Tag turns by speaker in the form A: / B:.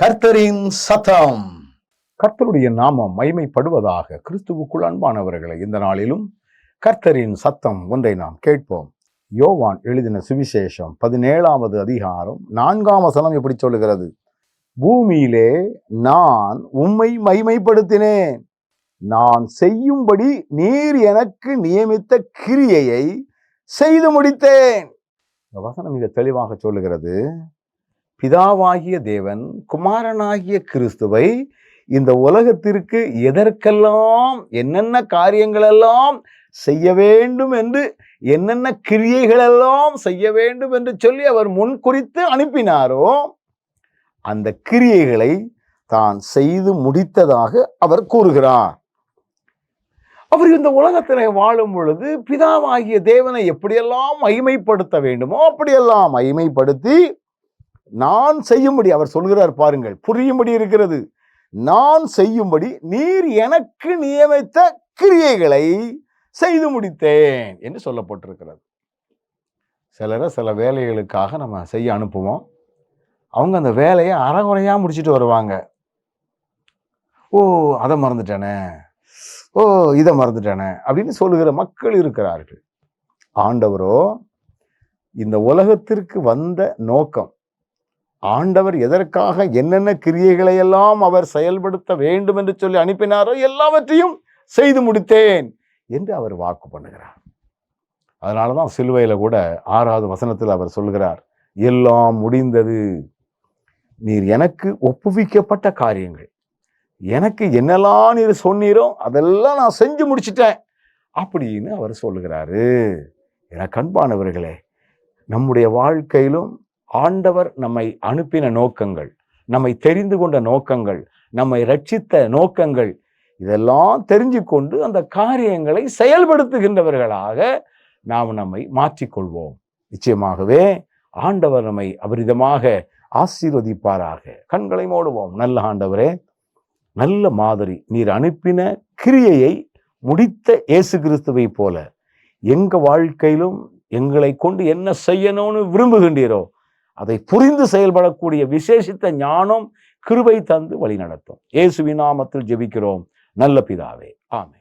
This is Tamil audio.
A: கர்த்தரின் சத்தம். கர்த்தருடைய நாமம் மைமைப்படுவதாக கிறிஸ்துவுக்குள் அன்பானவர்களை இந்த நாளிலும் கர்த்தரின் சத்தம் ஒன்றை நாம் கேட்போம். யோவான் எழுதின சுவிசேஷம் பதினேழாவது அதிகாரம் நான்காம் வசனம் எப்படி சொல்லுகிறது? பூமியிலே நான் உம்மை மைமைப்படுத்தினேன் நான் செய்யும்படி நீர் எனக்கு நியமித்த கிரியையை செய்து முடித்தேன். வசனம் மிக தெளிவாக சொல்லுகிறது. பிதாவாகிய தேவன் குமாரனாகிய கிறிஸ்துவை இந்த உலகத்திற்கு எதற்கெல்லாம் என்னென்ன காரியங்களெல்லாம் செய்ய வேண்டும் என்று என்னென்ன கிரியைகளெல்லாம் செய்ய வேண்டும் என்று சொல்லி அவர் முன் குறித்து அனுப்பினாரோ அந்த கிரியைகளை தான் செய்து முடித்ததாக அவர் கூறுகிறார். அவர் இந்த உலகத்தில் வாழும் பொழுது பிதாவாகிய தேவனை எப்படியெல்லாம் மகிமைப்படுத்த வேண்டுமோ அப்படியெல்லாம் மகிமைப்படுத்தி நான் செய்யும்படி அவர் சொல்கிறார் பாருங்கள். புரியும்படி இருக்கிறது. நான் செய்யும்படி நீர் எனக்கு நியமித்த கிரியைகளை செய்து முடித்தேன் என்று சொல்லப்பட்டிருக்கிறது. சிலரை சில வேலைகளுக்காக நம்ம செய்ய அனுப்புவோம். அவங்க அந்த வேலையை அறகுறையாக முடிச்சுட்டு வருவாங்க. ஓ அதை மறந்துட்டானே. ஓ இதை மறந்துட்டானே அப்படின்னு சொல்லுகிற மக்கள் இருக்கிறார்கள். ஆண்டவரோ இந்த உலகத்திற்கு வந்த நோக்கம் ஆண்டவர் எதற்காக என்னென்ன கிரியைகளை எல்லாம் அவர் செயல்படுத்த வேண்டும் என்று சொல்லி அனுப்பினாரோ எல்லாவற்றையும் செய்து முடித்தேன் என்று அவர் வாக்கு பண்ணுகிறார். அதனால தான் சிலுவையில் கூட ஆறாவது வசனத்தில் அவர் சொல்கிறார் எல்லாம் முடிந்தது. நீர் எனக்கு ஒப்புவிக்கப்பட்ட காரியங்கள். எனக்கு என்னெல்லாம் நீர் சொன்னீரோ அதெல்லாம் நான் செஞ்சு முடிச்சிட்டேன். அப்படின்னு அவர் சொல்லுகிறாரு. என கண்பானவர்களே நம்முடைய வாழ்க்கையிலும் ஆண்டவர் நம்மை அனுப்பின நோக்கங்கள் நம்மை தெரிந்து கொண்ட நோக்கங்கள் நம்மை ரட்சித்த நோக்கங்கள் இதெல்லாம் தெரிஞ்சு கொண்டு அந்த காரியங்களை செயல்படுத்துகின்றவர்களாக நாம் நம்மை மாற்றிக்கொள்வோம். நிச்சயமாகவே ஆண்டவர் நம்மை அபரிதமாக ஆசீர்வதிப்பாராக. கண்களை மூடுவோம். நல்ல ஆண்டவரே நல்ல மாதிரி நீர் அனுப்பின கிரியையை முடித்த இயேசு கிறிஸ்துவை போல எங்கள் வாழ்க்கையிலும் எங்களை கொண்டு என்ன செய்யணும்னு விரும்புகின்றீரோ அதை புரிந்து செயல்படக்கூடிய விசேஷித்த ஞானம் கிருபை தந்து வழிநடத்தும். இயேசுவின் நாமத்தில் ஜெபிக்கிறோம். நல்ல பிதாவே. ஆமே